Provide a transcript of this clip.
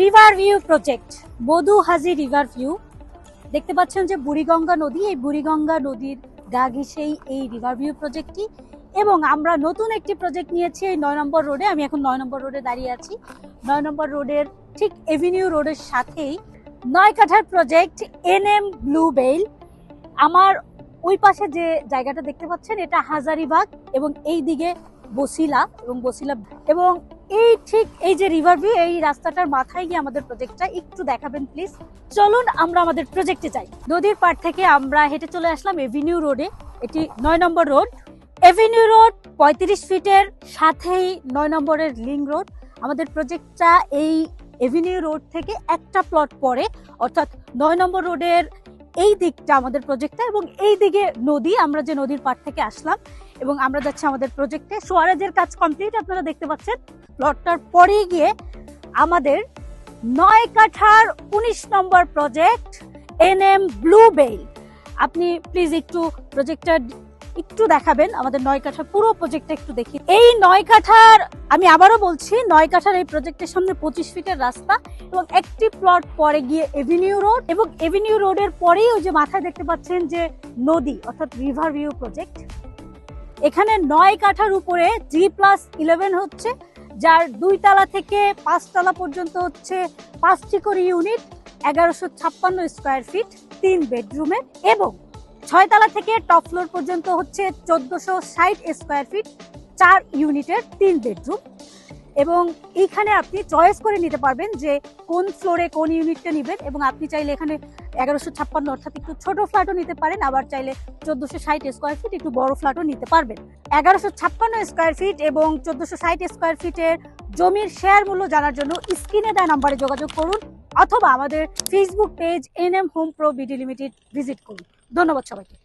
River view project বধু হাজি river view দেখতে পাচ্ছেন যে বুড়িগঙ্গা নদী, এই বুড়িগঙ্গা নদীর গা ঘেঁষেই এই রিভার ভিউ প্রজেক্টটি এবং আমরা নতুন একটি প্রজেক্ট নিয়েছি এই নয় নম্বর রোডে আমি এখন নয় নম্বর রোডে দাঁড়িয়ে আছি। নয় নম্বর রোডের ঠিক এভিনিউ রোডের সাথেই নয় কাঠার project N M blue bell আমার ওই পাশে যে জায়গাটা দেখতে পাচ্ছেন, এটা হাজারিবাগ এবং এই দিকে বসিলা এবং বসিলা এবং এই ঠিক এই যে রিভার ভিউ এই রাস্তাটার মাথায় গিয়ে আমাদের প্রজেক্টটা একটু দেখাবেন প্লিজ চলুন আমরা আমাদের প্রজেক্টে যাই। নদীর পাড় থেকে আমরা হেঁটে চলে আসলাম এভিনিউ রোডে এটি নয় নম্বর রোড এভিনিউ রোড পঁয়ত্রিশ ফিটের সাথেই নয় নম্বরের লিং রোড আমাদের প্রজেক্টটা এই এভিনিউ রোড থেকে একটা প্লট পরে অর্থাৎ নয় নম্বর রোডের এই দিকটা আমাদের প্রজেক্টটা এবং এই দিকে নদী, আমরা যে নদীর পাড় থেকে আসলাম এবং আমরা যাচ্ছি আমাদের প্রজেক্টে সোয়ারেজের কাজ কমপ্লিট আপনারা দেখতে পাচ্ছেন। প্লটটার পরেই গিয়ে আমাদের নয় কাঠার উনিশ নম্বর project N M blue bell আপনি প্লিজ একটু প্রজেক্টটা একটু দেখাবেন, আমাদের নয় কাঠার পুরো প্রজেক্টটা একটু দেখি এই নয় কাঠার আমি আবারও বলছি নয় কাঠার এই প্রজেক্টের সামনে পঁচিশ ফিটের রাস্তা এবং একটি প্লট পরে গিয়ে এভিনিউ রোড এবং এভিনিউ রোডের পরেই ওই যে মাথায় দেখতে পাচ্ছেন যে নদী, অর্থাৎ রিভার ভিউ প্রজেক্ট এখানে নয় কাঠার উপরে জি প্লাস ইলেভেন হচ্ছে, যার দুই তালা থেকে পাঁচ তলা পর্যন্ত হচ্ছে পাঁচটি করে ইউনিট এগারোশো ছাপ্পান্ন স্কোয়ার ফিট তিন বেডরুমের এবং ছয়তলা থেকে টপ ফ্লোর পর্যন্ত হচ্ছে চোদ্দশো ষাট স্কোয়ার ফিট চার ইউনিটের তিন বেডরুম এবং এইখানে আপনি চয়েস করে নিতে পারবেন যে কোন ফ্লোরে কোন ইউনিটটা নেবেন এবং আপনি চাইলে এখানে এগারোশো ছাপ্পান্ন অর্থাৎ একটু ছোট ফ্ল্যাটও নিতে পারেন, আবার চাইলে চোদ্দশো ষাট স্কোয়ার ফিট একটু বড় ফ্ল্যাটও নিতে পারবেন। এগারোশো ছাপ্পান্ন স্কোয়ার ফিট এবং চোদ্দশো ষাট স্কোয়ার ফিটের জমির শেয়ার মূল্য জানার জন্য স্ক্রিনে দেওয়া নাম্বারে যোগাযোগ করুন, অথবা আমাদের Facebook page N M home pro BD limited visit করুন। ধন্যবাদ সবাইকে।